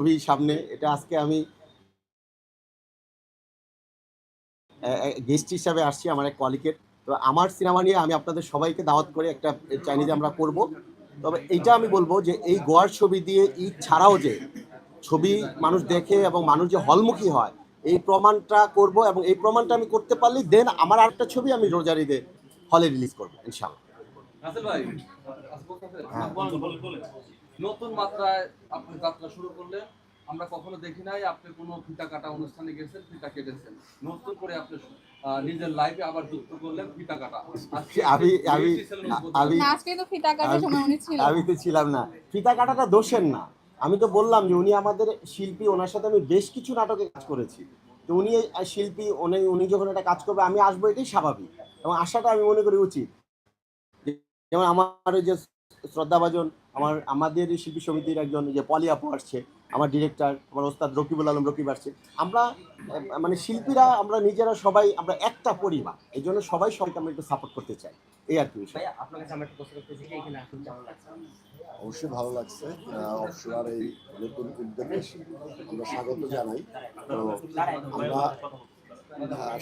ছবি সামনে। এটা আজকে আমি গেস্ট হিসাবে আসছি আমার এক কলিকের তো আমার সিনেমা নিয়ে আমি আপনাদের সবাইকে দাওয়াত করে একটা চাইনিজে আমরা করব। তবে এইটা আমি বলব যে এই গোয়ার ছবি দিয়ে ঈদ ছাড়াও যে ছবি মানুষ দেখে এবং মানুষ যে হলমুখী হয় এই প্রমাণটা করব এবং এই প্রমাণটা আমি করতে পারলে দেন আমার আরেকটা ছবি আমি রোজার ঈদে হলে রিলিজ করব ইনশাল্লাহ ভাই হ্যাঁ। নতুন মাত্রায় আপনি যাত্রা শুরু করলেন। আমরা কখনো দেখি নাই আপনি কোনো ফিতা কাটা অনুষ্ঠানে গেছেন ফিতা কেটেছেন। নতুন করে আপনি নিজের লাইফে আবার যুক্ত করলেন ফিতা কাটা আমি- আমি-। আমি আজকে তো ফিতা কাটার সময় উনি ছিলেন। আমি তো ছিলাম না। ফিতা কাটাটা দোষের না। আমি তো বললাম যে উনি আমাদের শিল্পী ওনার সাথে আমি বেশ কিছু নাটকে কাজ করেছি। তো উনি শিল্পী উনি উনি যখন একটা কাজ করবে আমি আসব এটাই স্বাভাবিক। এবং আসাটা আমি মনে করি উচিত। যেমন আমার যে শ্রদ্ধাভাজন আমার আমাদের এই শিল্পী সমিতির একজন যে পলি আপু আসছে আমার ডিরেক্টর আমার ওস্তাদ রকিবুল আলম রকিব আসছে। আমরা মানে শিল্পীরা আমরা নিজেরা সবাই আমরা একটা পরিবার এই জন্য সবাই সবাইকে আমরা একটু সাপোর্ট করতে চাই। এই আর কি বিষয়। অবশ্যই ভালো লাগছে। অবশ্যই এই নতুন উদ্যোগে আমরা স্বাগত জানাই। তো আমরা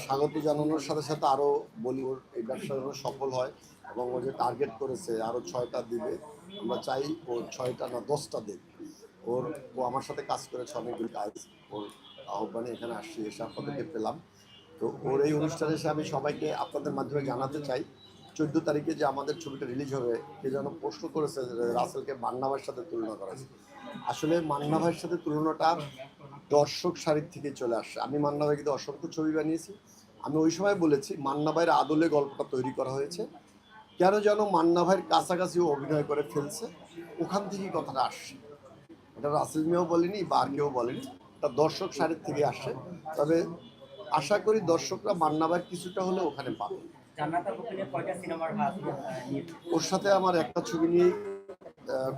স্বাগত জানানোর সাথে সাথে আরও বলি ওর এই ব্যবসা সফল হয়। এবং ও যে টার্গেট করেছে আরও ছয়টা দিবে। আমরা চাই ও ছয়টা না দশটা দেবে ওর, ও আমার সাথে কাজ করেছে অনেকগুলো কাজ ওর আহ্বানে এখানে আসছি, এসে আপনাদেরকে পেলাম। তো ওর এই অনুষ্ঠানে এসে আমি সবাইকে আপনাদের মাধ্যমে জানাতে চাই, চোদ্দ তারিখে যে আমাদের ছবিটা রিলিজ হবে, কে যেন প্রশ্ন করেছে রাসেলকে মান্না ভাইয়ের সাথে তুলনা করা। আসলে মান্না ভাইয়ের সাথে তুলনাটা দর্শক সারির থেকে চলে আসে আমি মান্না ভাইকে দিয়ে অসংখ্য ছবি বানিয়েছি। আমি ওই সময় বলেছি, মান্না ভাইয়ের আদলে গল্পটা তৈরি করা হয়েছে। কেন যেন মান্না ভাইয়ের কাছাকাছি অভিনয় করে ফেলছে ওখান থেকেই কথাটা আসছে। এটা রাসেল মিয়াও বলেনি বা আর কেউ বলেনি তা দর্শক সারির থেকে আসে। তবে আশা করি দর্শকরা মান্না ভাইয়ের কিছুটা হলে ওখানে পাবে। ওর সাথে আমার একটা ছবি নিয়েই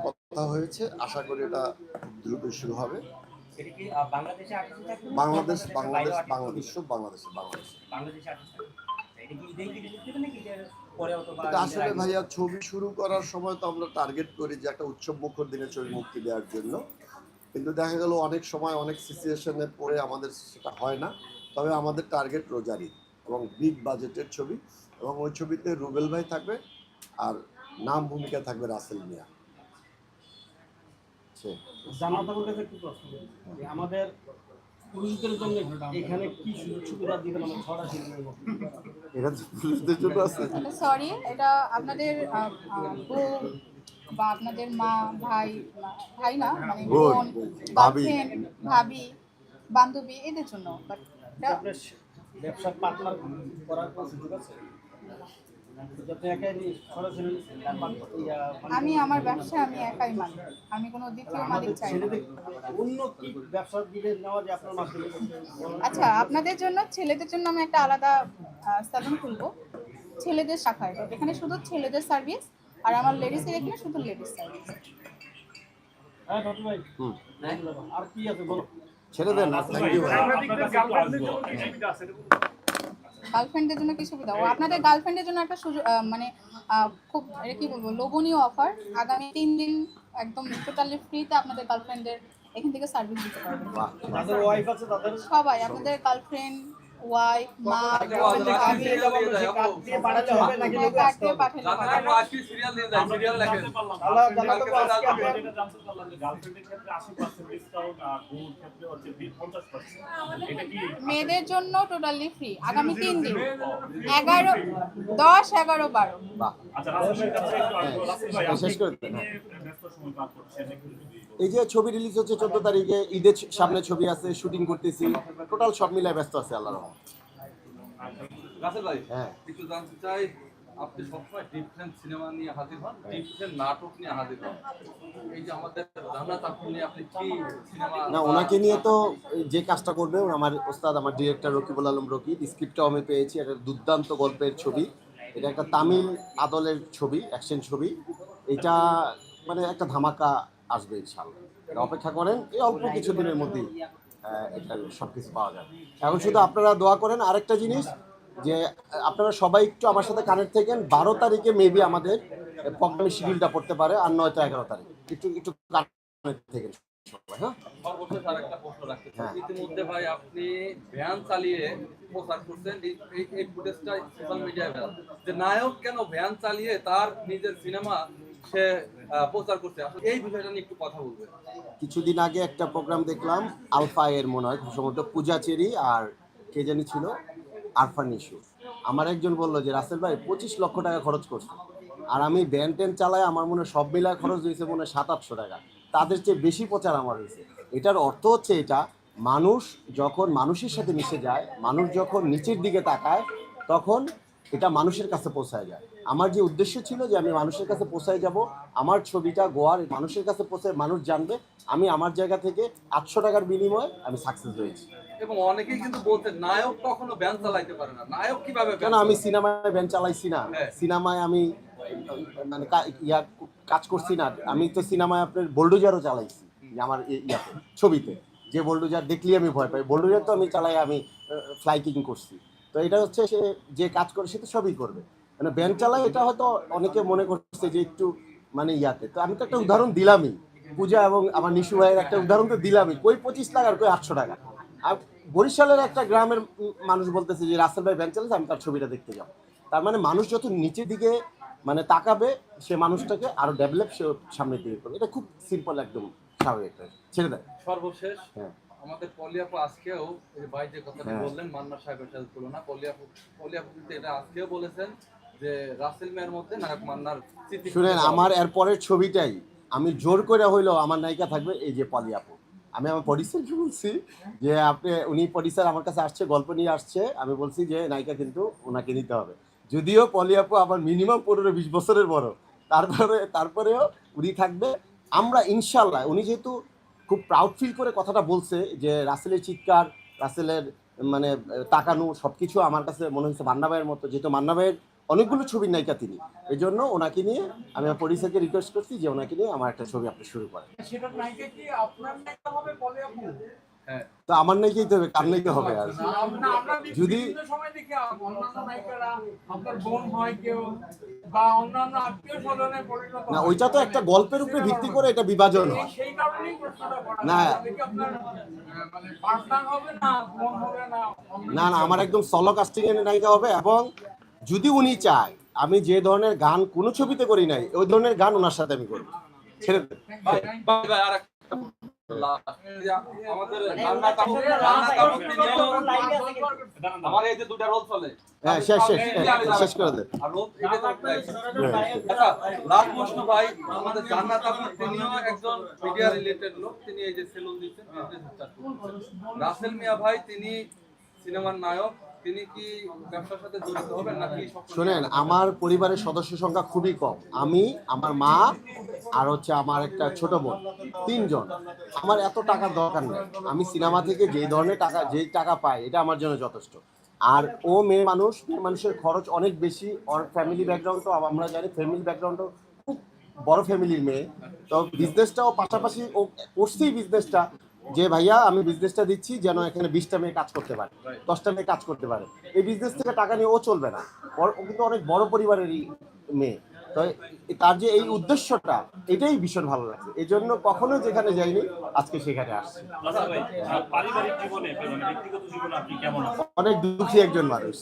কথা হয়েছে। আশা করি এটা দ্রুত শুরু হবে। বাংলাদেশে বাংলাদেশ বাংলাদেশ বাংলাদেশ বাংলাদেশে পরে অথবা আসলে ভাইয়া ছবি শুরু করার সময় তো আমরা টার্গেট করি যে একটা উৎসব মুখর দিনে ছবি মুক্তি দেওয়ার জন্য। কিন্তু দেখা গেল অনেক সময় অনেক সিচুয়েশনে পড়ে আমাদের সেটা হয় না। তবে আমাদের টার্গেট রোজারি এবং বিগ বাজেটের ছবি। এবং ওই ছবিতে রুবেল ভাই থাকবে আর নাম ভূমিকা থাকবে রাসেল মিয়া। জামাত কাছে প্রশ্ন? আমাদের পুরুষদের জন্য এখানে কি সুযোগ সুবিধা দিবেন আমার ছড়া শিল্পের এটা তো জন্য আছে। সরি এটা আপনাদের বউ বা আপনাদের মা ভাই ভাই না মানে বোন, ভাবি। ভাবি বান্ধবী এদের জন্য বাট আপনার পার্টনার করার কোনো সুযোগ আছে? আমি আমার ব্যবসা আমি একাই মালিক। আমি কোনো দ্বিতীয় মালিক চাই না। অন্য কি ব্যবসা দিলে নেওয়া যায় আপনার মাধ্যমে? আচ্ছা আপনাদের জন্য ছেলেদের জন্য আমি একটা আলাদা স্যালুন খুলবো। ছেলেদের শাখায়। তো এখানে শুধু ছেলেদের সার্ভিস আর আমার লেডিসের এখানে শুধু লেডিস সার্ভিস হ্যাঁ ভাই। হুম। আর কি আছে বলো। ইউ গার্লফ্রেন্ডের জন্য কি সুবিধা ও আপনাদের গার্লফ্রেন্ডের জন্য একটা সুযোগ মানে খুব এটা কি বলব লোভনীয় অফার আগামী তিন দিন একদম টোটালি ফ্রিতে আপনাদের গার্লফ্রেন্ডের এখান থেকে সার্ভিস দিতে পারবেন। সবাই আপনাদের গার্লফ্রেন্ড ওয়াইফ মা হ্যাঁ, মেয়েদের জন্য টোটালি ফ্রি আগামী তিন দিন এগারো দশ এগারো বারো আচ্ছা রাসেলের কাছে একটু আসব। রাসেল ভাই, আপনি শেষ করে এই যে ছবি রিলিজ হচ্ছে চোদ্দ তারিখে ঈদের সামনে ছবি আছে শুটিং করতেছি। টোটাল সব মিলায় ব্যস্ত আছে আল্লাহ রহমান রাসেল ভাই হ্যাঁ। একটু জানতে চাই আপনি সবসময় ডিফারেন্ট সিনেমা নিয়ে হাজির হন ডিফারেন্ট নাটক নিয়ে হাজির হন। এই যে আমাদের জান্নাত আপু নিয়ে আপনি কি সিনেমা না ওনাকে নিয়ে তো যে কাজটা করবে আমার ওস্তাদ আমার ডিরেক্টর রকিবুল আলম রকি। স্ক্রিপ্টটাও আমি পেয়েছি একটা দুর্দান্ত গল্পের ছবি। এটা একটা তামিল আদলের ছবি অ্যাকশন ছবি। এটা মানে একটা ধামাকা আসবে ইনশাল্লাহ এটা অপেক্ষা করেন এই অল্প কিছু দিনের মধ্যেই এটা সব কিছু পাওয়া যাবে। এখন শুধু আপনারা দোয়া করেন আরেকটা জিনিস যে আপনারা সবাই একটু আমার সাথে কানেক্ট থাকেন বারো তারিখে মেবি আমাদের প্রোগ্রামের শিডিউলটা পড়তে পারে আর নয়তো এগারো তারিখ। একটু একটু কানেক্ট থাকেন হ্যাঁ? সর্বশেষ আর প্রশ্ন রাখতে চাই। হ্যাঁ। ইতিমধ্যে ভাই আপনি ভ্যান চালিয়ে প্রচার করছেন এই- এই এই ফুটেজটা সোশ্যাল মিডিয়ায় যে নায়ক কেন ভ্যান চালিয়ে তার নিজের সিনেমা সে প্রচার করছে। এই বিষয়টা নিয়ে একটু কথা বলবেন। কিছুদিন আগে একটা প্রোগ্রাম দেখলাম, আলফা এর মনে হয় সম্ভবত পূজা চেরি আর কে জানি ছিল, আরফান ইস্যু আমার একজন বলল যে, রাসেল ভাই, পঁচিশ লক্ষ টাকা খরচ করছে। আর আমি ব্যান টেন চালাই, আমার মনে সব মিলায় খরচ হয়েছে মনে হয় সাত আটশো টাকা। তাদের চেয়ে বেশি প্রচার আমার হয়েছে। এটার অর্থ হচ্ছে এটা, মানুষ যখন মানুষের সাথে মিশে যায়, মানুষ যখন নিচের দিকে তাকায়, তখন এটা মানুষের কাছে পৌঁছায় যায়। আমার যে উদ্দেশ্য ছিল যে আমি মানুষের কাছে পৌঁছায় যাব আমার ছবিটা গোয়ার মানুষের কাছে পৌঁছায় মানুষ জানবে আমি আমার জায়গা থেকে আটশো টাকার বিনিময়ে আমি সাকসেস হয়েছি। এবং অনেকেই কিন্তু বলছেন নায়ক কখনো ভ্যান চালাইতে পারে না। নায়ক কীভাবে কেন আমি সিনেমায় ব্যান্ড চালাইছি না? হ্যাঁ। সিনেমায় আমি মানে ইয়া কাজ করছি না। আমি তো সিনেমায় আপনার বোল্ডোজারও চালাইছি আমার ইয়াতে ছবিতে। যে বোল্ডোজার দেখলেই আমি ভয় পাই। বোল্ডোজার তো আমি চালাই আমি ফ্লাইকিং করছি। তো এটা হচ্ছে সে যে কাজ করে সে তো সবই করবে। মানে ব্যান্ড চালাই এটা হয়তো অনেকে মনে করছে যে একটু মানে ইয়াতে। তো আমি তো একটা উদাহরণ দিলামই। পূজা এবং আমার নিশু ভাইয়ের একটা উদাহরণ তো দিলামই। কই পঁচিশ টাকা আর কই আটশো টাকা। আর বরিশালের একটা গ্রামের মানুষ বলতেছে যে রাসেল ভাই ব্যান্ড চালাচ্ছে আমি তার ছবিটা দেখতে যাব। তার মানে মানুষ যত নিচের দিকে মানে তাকাবে সে মানুষটাকে আরও ডেভেলপ সে সামনের দিকে করবে। এটা খুব সিম্পল একদম স্বাভাবিক ছেড়ে দেয় সর্বশেষ। হ্যাঁ। আমাদের পলিয়াপু আজকেও এই ভাই যে কথাটা হ্যাঁ। বললেন মান্না সাহেবের সাথে তুলনা পলিয়াপু পলিয়াপু কিন্তু এটা আজকেও বলেছেন যে রাসেল মেয়ের মধ্যে নায়ক মান্নার শুনেন আমার এরপরের ছবিটাই আমি জোর করে হইলেও আমার নায়িকা থাকবে এই যে পলিয়াপু আমি আমার প্রডিউসারকে বলছি যে আপনি উনি প্রডিউসার আমার কাছে আসছে গল্প নিয়ে আসছে আমি বলছি যে নায়িকা কিন্তু ওনাকে নিতে হবে। যদিও পলিয়াপু আমার মিনিমাম পনেরো বিশ বছরের বড় তারপরে তারপরেও উনি থাকবে। আমরা ইনশাল্লাহ উনি যেহেতু খুব প্রাউড ফিল করে কথাটা বলছে যে রাসেলের চিৎকার, রাসেলের মানে তাকানো সব কিছু আমার কাছে মনে হচ্ছে মান্না ভাইয়ের মতো। যেহেতু মান্না ভাইয়ের অনেকগুলো ছবির নায়িকা তিনি। এই জন্য ওনাকে নিয়ে আমি আমার রিকোয়েস্ট করছি যে ওনাকে নিয়ে আমার একটা ছবি আপনি শুরু করেন। সেটা নায়িকা কি আপনার নায়িকা হবে বলে আপু হ্যাঁ তো আমার নায়িকাই তো হবে কার নায়িকা হবে আর? যদি- সময় দেখি অন্যান্য নায়িকারা আপনার বোন হয় কেউ বা অন্যান্য আত্মীয় স্বজনের পরিণত না ওইটা তো একটা গল্পের উপরে ভিত্তি করে এটা বিভাজন হয়। সেই কারণেই প্রশ্নটা করা না। আপনার মানে পার্টনার হবে না বোন হবে না? না না আমার একদম সলো কাস্টিং এর নায়িকা হবে এবং যদি উনি চায় আমি যে ধরনের গান কোনো ছবিতে করি নাই ওই ধরনের গান ওনার সাথে আমি করব। ছেড়ে ভাই ভাই আর চলে। হ্যাঁ শেষ শেষ শেষ করে দেন আর রোল এটা তো আচ্ছা লাস্ট প্রশ্ন ভাই আমাদের জান্নাত তিনিও একজন মিডিয়া রিলেটেড লোক তিনি এই যে সেলুন দিচ্ছেন করছেন। রাসেল মিয়া ভাই তিনি সিনেমার নায়ক। শোনেন আমার পরিবারের সদস্য সংখ্যা খুবই কম। আমি আমার মা আর হচ্ছে আমার একটা ছোট বোন তিনজন। আমার এত টাকার দরকার নেই। আমি সিনেমা থেকে যেই ধরনের টাকা যেই টাকা পাই এটা আমার জন্য যথেষ্ট। আর ও মেয়ে মানুষ মেয়ে মানুষের খরচ অনেক বেশি। ওর ফ্যামিলি ব্যাকগ্রাউন্ড তো আমরা জানি ফ্যামিলি ব্যাকগ্রাউন্ডও খুব বড় ফ্যামিলির মেয়ে। তো বিজনেসটাও পাশাপাশি ও করছেই বিজনেসটা যে ভাইয়া আমি বিজনেসটা দিচ্ছি যেন এখানে বিশটা মেয়ে কাজ করতে পারে দশটা মেয়ে কাজ করতে পারে। এই বিজনেস থেকে টাকা নিয়ে ও চলবে না। ওর- ও কিন্তু অনেক বড় পরিবারেরই মেয়ে। তো তার যে এই উদ্দেশ্যটা এটাই ভীষণ ভালো লাগছে। এই জন্য কখনো যেখানে যাইনি আজকে সেখানে আসছে। আচ্ছা মানে ব্যক্তিগত জীবনে আপনি কেমন আছেন? অনেক দুঃখী একজন মানুষ।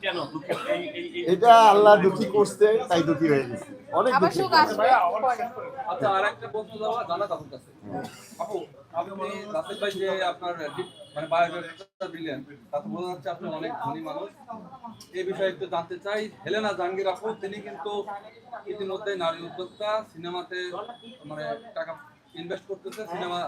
কেন দুঃখ? এই এই এই- এটা আল্লাহ দুঃখী করছে তাই দুঃখী হয়ে গেছে। অনেক দুঃখী। আচ্ছা আর একটা প্রশ্ন জানা কাছে। আপু মানে অনেক মানুষ। বিষয়ে একটু জানতে জাহাঙ্গীর তিনি কিন্তু নারী উদ্যোক্তা, সিনেমাতে মানে টাকা ইনভেস্ট করতেছে, সিনেমা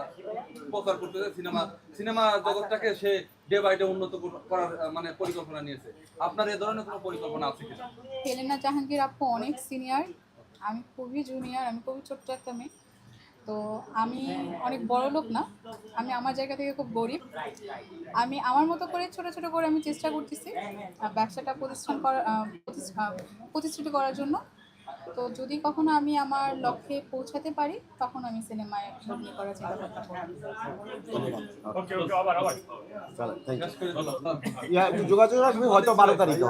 প্রচার করতেছে, সিনেমা সিনেমা জগৎটাকে সে ডে বাই ডে উন্নত করার মানে পরিকল্পনা নিয়েছে। আপনার এ ধরনের কোনো পরিকল্পনা আছে কিনা? হেলেনা জাহাঙ্গীর আপু অনেক সিনিয়র আমি খুবই জুনিয়র আমি খুবই ছোট্ট একটা মেয়ে। তো আমি অনেক বড় লোক না আমি আমার জায়গা থেকে খুব গরিব। আমি আমার মতো করে ছোট ছোট করে আমি চেষ্টা করতেছি ব্যবসাটা প্রতিষ্ঠান করার প্রতিষ্ঠিত করার জন্য। তো যদি কখনো আমি আমার লক্ষ্যে পৌঁছাতে পারি তখন আমি সিনেমায় অভিনয় করার চিন্তা করতে পারি ওকে ওকে আবার আবার। চলো থ্যাংক শেষ করে দিলাম। যোগাযোগ রাখবি হয়তো বারো তারিখে